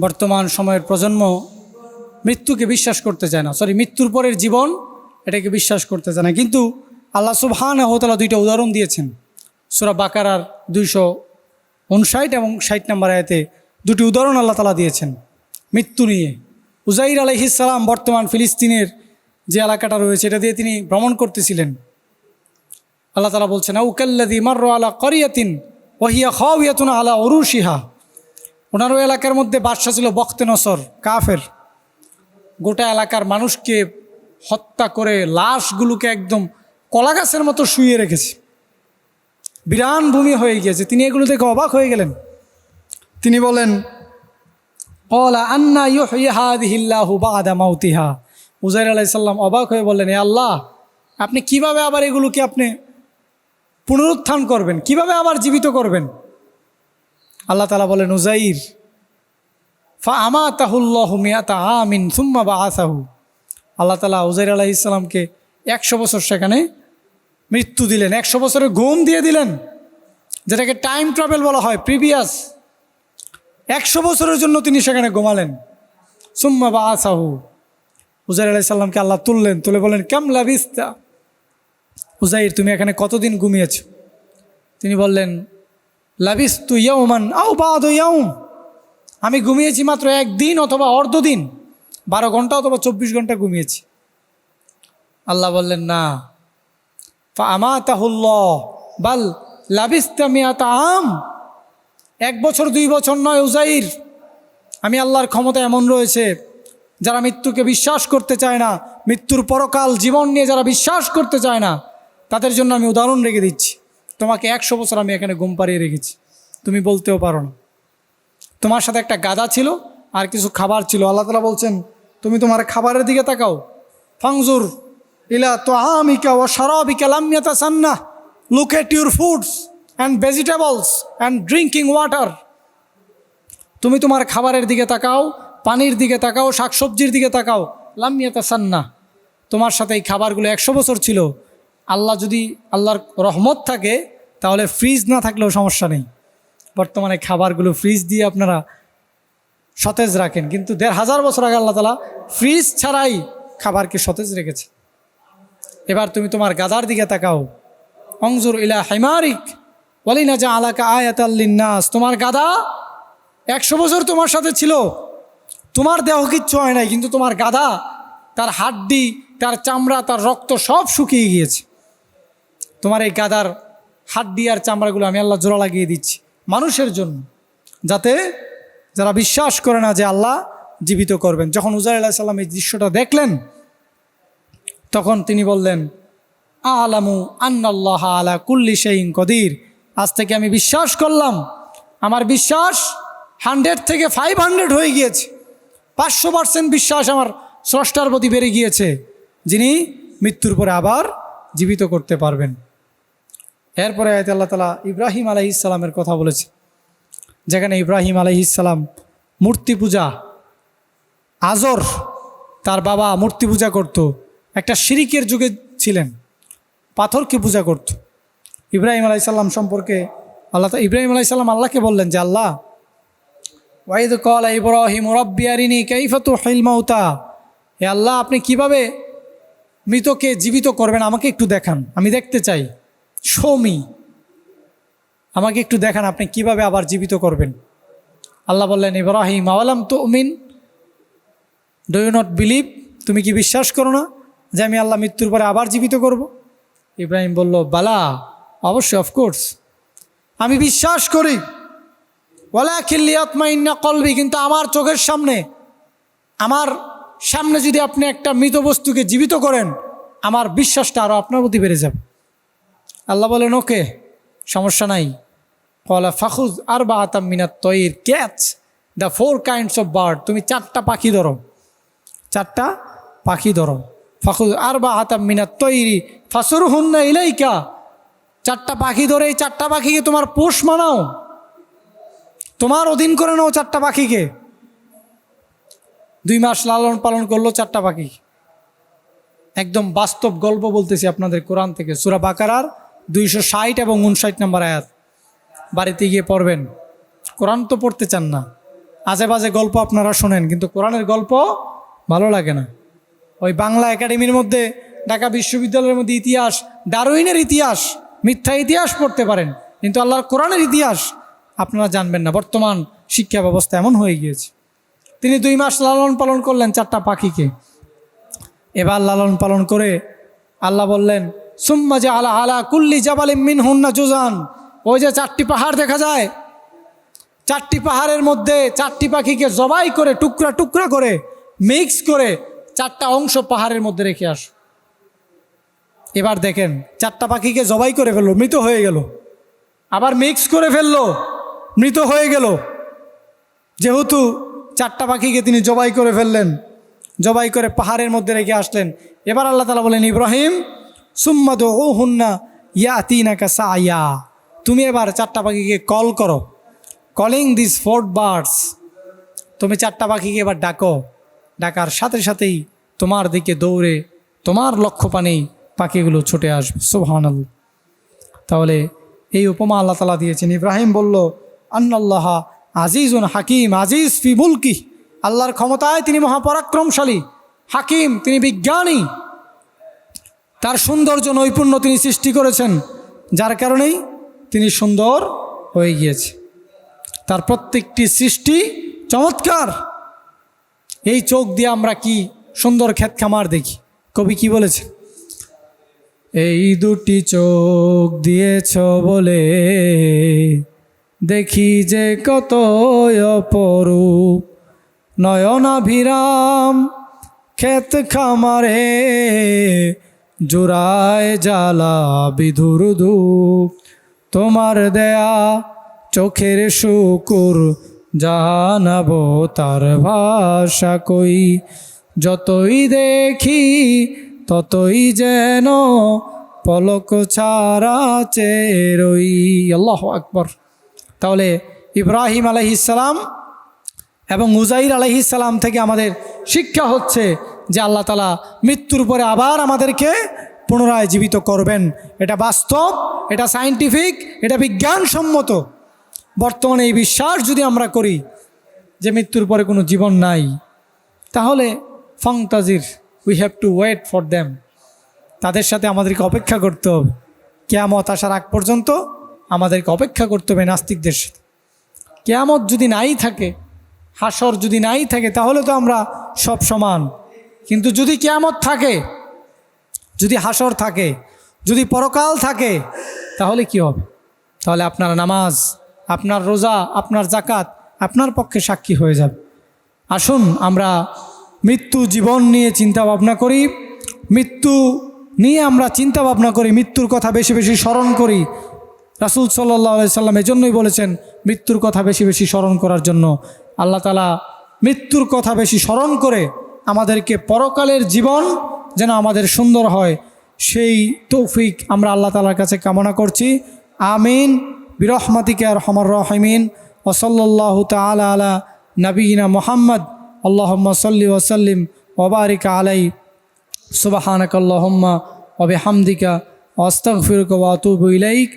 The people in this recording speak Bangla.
বর্তমান সময়ের প্রজন্ম মৃত্যুকে বিশ্বাস করতে চায় না। সরি মৃত্যুর পরের জীবন এটাকে বিশ্বাস করতে চায় না। কিন্তু আল্লাহ সুবহান হতলা দুইটা উদাহরণ দিয়েছেন। সুরা বাকারার দুইশো উনষাট এবং ষাট নাম্বার আয়াতে দুটি উদাহরণ আল্লাহ তালা দিয়েছেন। মৃত্যু নিয়ে। উজাইর আলহিসাল্লাম বর্তমান ফিলিস্তিনের যে এলাকাটা রয়েছে, এটা দিয়ে তিনি ভ্রমণ করতেছিলেন। আল্লাহ তালা বলছেন উকাল্লাদি মার্র আলা করিয়াতিন ওহিয়া খাওয়াতুন আলা অরুশিহা ওনারও এলাকার মধ্যে বাদশা ছিল বখতে নসর, কাফের। গোটা এলাকার মানুষকে হত্যা করে লাশগুলোকে একদম কলা গাছের মতো শুয়ে রেখেছে। বিরান ভূমি হয়ে গিয়েছে। তিনি এগুলো দেখে অবাক হয়ে গেলেন। তিনি বলেন, কলা আন্না ইহাদিহিল্লাহু বাদা মাউতিহা। উজাইর আলাইসাল্লাম অবাক হয়ে বললেন, এ আল্লাহ, আপনি কীভাবে আবার এগুলোকে আপনি পুনরুত্থান করবেন? কীভাবে আবার জীবিত করবেন? আল্লাহ তালা বলেন উজাইর ফা আমা তাহুল্লাহ মিয়াতা আমিন, সুম্মা বা আসাহু আল্লাহ তালা উজাইর আলাহ ইসলামকে একশো বছর সেখানে মৃত্যু দিলেন, একশো বছরের ঘুম দিয়ে দিলেন, যেটাকে টাইম ট্রাভেল বলা হয় প্রিভিয়াস একশো বছরের জন্য তিনি সেখানে ঘুমালেন, সুম্মা বা আসাহু উজাইর আলাহ সাল্লামকে আল্লাহ তুললেন, তুলে বলেন কেমলা বিস্তা উজাইর তুমি এখানে কতদিন ঘুমিয়েছ? তিনি বললেন লাবিস তু ইয়ৌমান আও বাদ ইয়ৌ আমি ঘুমিয়েছি মাত্র একদিন অথবা অর্ধ দিন বারো ঘণ্টা অথবা চব্বিশ ঘণ্টা ঘুমিয়েছি। আল্লাহ বললেন, না। আমা তাহুল্লাহ বাল লাবিস্তামিয়াতা আম। এক বছর, দুই বছর নয়, উজাইর। আমি আল্লাহর ক্ষমতা এমন রয়েছে, যারা মৃত্যুকে বিশ্বাস করতে চায় না, মৃত্যুর পরকাল জীবন নিয়ে যারা বিশ্বাস করতে চায় না, তাদের জন্য আমি উদাহরণ রেখে দিচ্ছি। তোমাকে একশো বছর আমি এখানে ঘুম পাড়িয়ে রেখেছি। তুমি বলতেও পারো না। তোমার সাথে একটা গাদা ছিল আর কিছু খাবার ছিল। আল্লাহ তালা বলছেন, তুমি তোমার খাবারের দিকে তাকাও। ফাংজুর ইলা তো আমিকা ও সারাবিকা লামিয়াতা সান্না look at your foods and vegetables and drinking water তুমি তোমার খাবারের দিকে তাকাও, পানির দিকে তাকাও, শাকসবজির দিকে তাকাও। লামিয়াতা সান্না তোমার সাথে এই খাবারগুলো একশো বছর ছিল। আল্লাহ যদি আল্লাহর রহমত থাকে, তাহলে ফ্রিজ না থাকলেও সমস্যা নেই। বর্তমানে খাবারগুলো ফ্রিজ দিয়ে আপনারা সতেজ রাখেন। কিন্তু দেড় হাজার বছর আগে আল্লাহ তালা ফ্রিজ ছাড়াই খাবারকে সতেজ রেখেছে। এবার তুমি তোমার গাদার দিকে তাকাও। অংজুর ইলা হেমারিক বলি না যে আলাকা আয়াতাল্লিনাস তোমার গাদা একশো বছর তোমার সাথে ছিল। তোমার দেহ কিচ্ছু হয় নাই, কিন্তু তোমার গাদা, তার হাড্ডি, তার চামড়া, তার রক্ত সব শুকিয়ে গিয়েছে। তোমার এই গাদার হাড্ডি আর চামড়াগুলো আমি আল্লাহ জোড়া লাগিয়ে দিচ্ছি মানুষের জন্য, যাতে যারা বিশ্বাস করে না যে আল্লাহ জীবিত করবেন। যখন উজাই আল্লাহ সাল্লাম এই দৃশ্যটা দেখলেন, তখন তিনি বললেন, আলামু আন্নাল্লাহ আলা কুল্লি সেইন কদির। আজ থেকে আমি বিশ্বাস করলাম, আমার বিশ্বাস হান্ড্রেড থেকে ফাইভ হান্ড্রেড হয়ে গিয়েছে। পাঁচশো পার্সেন্ট বিশ্বাস আমার স্রষ্টার প্রতি বেড়ে গিয়েছে, যিনি মৃত্যুর পরে আবার জীবিত করতে পারবেন। এরপরে আয়তে আল্লাহ তালা ইব্রাহিম আলহি ইসালামের কথা বলেছে, যেখানে ইব্রাহিম আলহি ইসালাম মূর্তি পূজা, আজর তার বাবা মূর্তি পূজা করত, একটা শিরিকের যুগে ছিলেন, পাথরকে পূজা করত। ইব্রাহিম আলাইসাল্লাম সম্পর্কে আল্লাহ ইব্রাহিম আলাইসাল্লাম আল্লাহকে বললেন যে, আল্লাহ, ওয়াইদ কল ইব্রাহিম রব্বিয়ারিনী কাইফাতু হিলমাউতা এ আল্লাহ, আপনি কীভাবে মৃতকে জীবিত করবেন আমাকে একটু দেখান, আমি দেখতে চাই। সৌমি আমাকে একটু দেখান আপনি কীভাবে আবার জীবিত করবেন। আল্লাহ বললেন, ইব্রাহিম, আওয়ালাম তো উমিন ডু ইউ নট বিলিভ তুমি কি বিশ্বাস করো না যে আমি আল্লাহ মৃত্যুর পরে আবার জীবিত করব? ইব্রাহিম বলল, বালা, অবশ্যই অফকোর্স আমি বিশ্বাস করি। ওলা খিল্লিয়াতমাইন্না কলবি, কিন্তু আমার চোখের সামনে, আমার সামনে যদি আপনি একটা মৃত বস্তুকে জীবিত করেন, আমার বিশ্বাসটা আরও আপনার প্রতি বেড়ে যাবে। আল্লাহ বলেন, ওকে, সমস্যা নাই। কলা ফাখুজ আর বা আতাম মিনাত তৈর। Catch the four kinds of bird. তুমি চারটা পাখি ধরো। চারটা পাখি ধরো। ফাখুজ আর বা আতাম মিনাত তৈরি। ফাসুর হুন্না ইলাইকা। চারটা পাখি ধরে এই চারটা পাখিকে তোমার পোষ মানাও। তোমার অধীন করে নাও চারটা পাখিকে। দুই মাস লালন পালন করল চারটা পাখি। একদম বাস্তব গল্প বলতেছি আপনাদের কোরআন থেকে। সুরা বাকারার দুইশো ষাট এবং উনষাট নম্বর আয়াত। বাড়িতে গিয়ে পড়বেন। কোরআন তো পড়তে চান না। আজে বাজে গল্প আপনারা শোনেন, কিন্তু কোরআনের গল্প ভালো লাগে না। ওই বাংলা একাডেমির মধ্যে, ঢাকা বিশ্ববিদ্যালয়ের মধ্যে ইতিহাস ডারুইনের ইতিহাস, মিথ্যা ইতিহাস পড়তে পারেন, কিন্তু আল্লাহর কোরআনের ইতিহাস আপনারা জানবেন না। বর্তমান শিক্ষা ব্যবস্থা এমন হয়ে গিয়েছে। তিনি দুই মাস লালন পালন করলেন চারটা পাখিকে। এবার লালন পালন করে আল্লাহ বললেন সুম্মা যে আলা আলা কুল্লি জাবালিম মিন হুন্না জুজান ওই যে চারটি পাহাড় দেখা যায়। চারটি পাহাড়ের মধ্যে চারটি পাখিকে জবাই করে, টুকরা টুকরা করে, মিক্স করে চারটা অংশ পাহাড়ের মধ্যে রেখে আস। এবার দেখেন, চারটা পাখিকে জবাই করে ফেলল, মৃত হয়ে গেল। আবার মিক্স করে ফেলল, মৃত হয়ে গেল। যেহেতু চারটা পাখিকে তিনি জবাই করে ফেললেন, জবাই করে পাহাড়ের মধ্যে রেখে আসলেন। এবার আল্লাহ তালা বলেন, ইব্রাহিম সুম্মাদ ও হুন্না ইয়া তিনাকা সায়া তুমি এবার চারটা পাখিকে কল করো। কলিং দিস ফোর্ট বার্ডস তুমি চারটা পাখিকে এবার ডাকো। ডাকার সাথে সাথেই তোমার দিকে দৌড়ে তোমার লক্ষ্য পানেই পাখিগুলো ছুটে আসবে। সোহানাল তাহলে এই উপমা আল্লাহ তালা দিয়েছেন। ইব্রাহিম বলল, আন্নাল্লাহ আজিজুন হাকিম, আজিজ ফি মুলকি আল্লাহর ক্ষমতায় তিনি মহাপরাক্রমশালী। হাকিম, তিনি বিজ্ঞানী। তার সৌন্দর্য নৈপুণ্য তিনি সৃষ্টি করেছেন, যার কারণেই তিনি সুন্দর হয়ে গিয়েছে। তার প্রত্যেকটি সৃষ্টি চমৎকার। এই চোখ দিয়ে আমরা কি সুন্দর ক্ষেত খামার দেখি? কবি কি বলেছে? এই দুটি চোখ দিয়েছ বলে দেখি যে কত অপরূপ। নয়নাভিরাম ক্ষেত খামারে জোড়ায় জ্বালা বিধুর ধূপ। তোমার দেয়া চোখের শুকুর জানাব তার ভাষা কই। যতই দেখি ততই যেন পলক ছাড়া চেরই আল্লাহ আকবর। তাহলে ইব্রাহিম আলহিসাল্লাম এবং উজাইর আলহিসাল্লাম থেকে আমাদের শিক্ষা হচ্ছে যে আল্লাহ তালা মৃত্যুর পরে আবার আমাদেরকে পুনরায় জীবিত করবেন। এটা বাস্তব, এটা সায়েন্টিফিক এটা বিজ্ঞানসম্মত। বর্তমানে এই বিশ্বাস যদি আমরা করি যে মৃত্যুর পরে কোনো জীবন নাই, তাহলে ফংতাজির we have to wait for them তাদের সাথে আমাদেরকে অপেক্ষা করতে হবে। কেয়ামত আসার আগ পর্যন্ত আমাদেরকে অপেক্ষা করতে হবে নাস্তিকদের সাথে। কেয়ামত যদি নাই থাকে হাসর যদি নাই থাকে, তাহলে তো আমরা সব সমান। কিন্তু যদি কেয়ামত থাকে, যদি হাসর থাকে, যদি পরকাল থাকে, তাহলে কি হবে? তাহলে আপনার নামাজ, আপনার রোজা, আপনার জাকাত আপনার পক্ষে সাক্ষী হয়ে যাবে। আসুন, আমরা মৃত্যু জীবন নিয়ে চিন্তা ভাবনা করি। মৃত্যু নিয়ে আমরা চিন্তা ভাবনা করি, মৃত্যুর কথা বেশি বেশি স্মরণ করি। রাসুল সাল্লাহ সাল্লাম এজন্যই বলেছেন, মৃত্যুর কথা বেশি বেশি স্মরণ করার জন্য। আল্লাহ তালা মৃত্যুর কথা বেশি স্মরণ করে আমাদেরকে পরকালের জীবন যেন আমাদের সুন্দর হয়। সেই তৌফিক আমরা আল্লাহ তালার কাছে কামনা করছি। আমিন। বিরহমাতিকে আর হমর রহমিন। ওসল্লাহ তালা আলা নবীনা মোহাম্মদ। আল্লাহম্মা সাল্লি ওসাল্লিম ওবারিকা আলাই সুবাহানক আল্লাহম্মা ওবে হামদিকা অস্তফিরক ওয়াতুব ইলাইক।